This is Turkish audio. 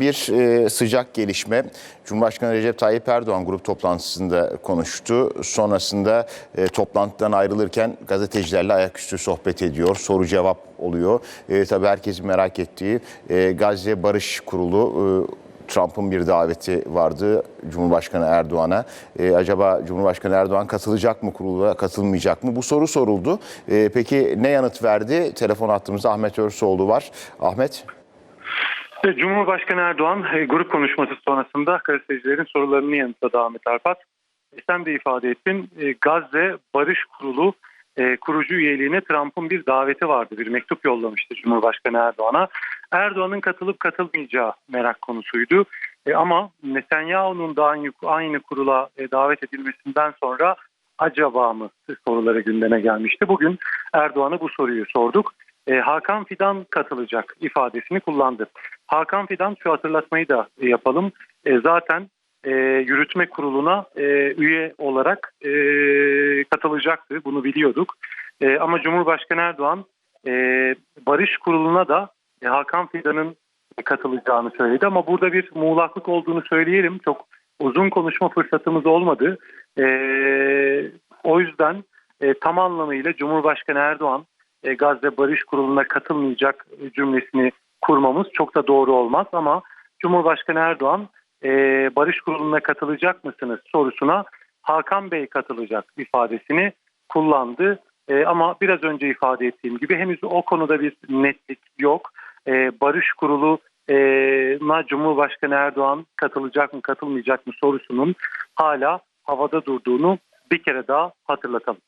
bir e, sıcak gelişme. Cumhurbaşkanı Recep Tayyip Erdoğan grup toplantısında konuştu. Sonrasında e, toplantıdan ayrılırken gazetecilerle ayaküstü sohbet ediyor. Soru cevap oluyor. E, tabii herkesin merak ettiği Gazze Barış Kurulu Trump'ın bir daveti vardı Cumhurbaşkanı Erdoğan'a. E, acaba Cumhurbaşkanı Erdoğan katılacak mı kurula, katılmayacak mı? Bu soru soruldu. E, peki ne yanıt verdi? Telefon hattımızda Ahmet Örsoğlu var. Ahmet. E, Cumhurbaşkanı Erdoğan e, grup konuşması sonrasında gazetecilerin sorularını yanıtladı Ahmet Arpat. E, Sen de ifade ettin Gazze Barış Kurulu kurucu üyeliğine Trump'ın bir daveti vardı. Bir mektup yollamıştı Cumhurbaşkanı Erdoğan'a. Erdoğan'ın katılıp katılmayacağı merak konusuydu. Ama Netanyahu'nun da aynı, kurula davet edilmesinden sonra acaba mı soruları gündeme gelmişti. Bugün Erdoğan'a bu soruyu sorduk. Hakan Fidan katılacak ifadesini kullandı. Hakan Fidan şu hatırlatmayı da e, yapalım. E, zaten e, yürütme kuruluna e, üye olarak e, katılacaktı. Bunu biliyorduk. E, ama Cumhurbaşkanı Erdoğan e, Barış Kurulu'na da e, Hakan Fidan'ın katılacağını söyledi. Ama burada bir muğlaklık olduğunu söyleyelim. Çok uzun konuşma fırsatımız olmadı. E, o yüzden e, tam anlamıyla Cumhurbaşkanı Erdoğan e, Gazze Barış Kurulu'na katılmayacak cümlesini kurmamız çok da doğru olmaz ama Cumhurbaşkanı Erdoğan e, Barış Kurulu'na katılacak mısınız sorusuna Hakan Bey katılacak ifadesini kullandı. E, ama biraz önce ifade ettiğim gibi henüz o konuda bir netlik yok. E, Barış Kurulu'na Cumhurbaşkanı Erdoğan katılacak mı katılmayacak mı sorusunun hala havada durduğunu bir kere daha hatırlatalım.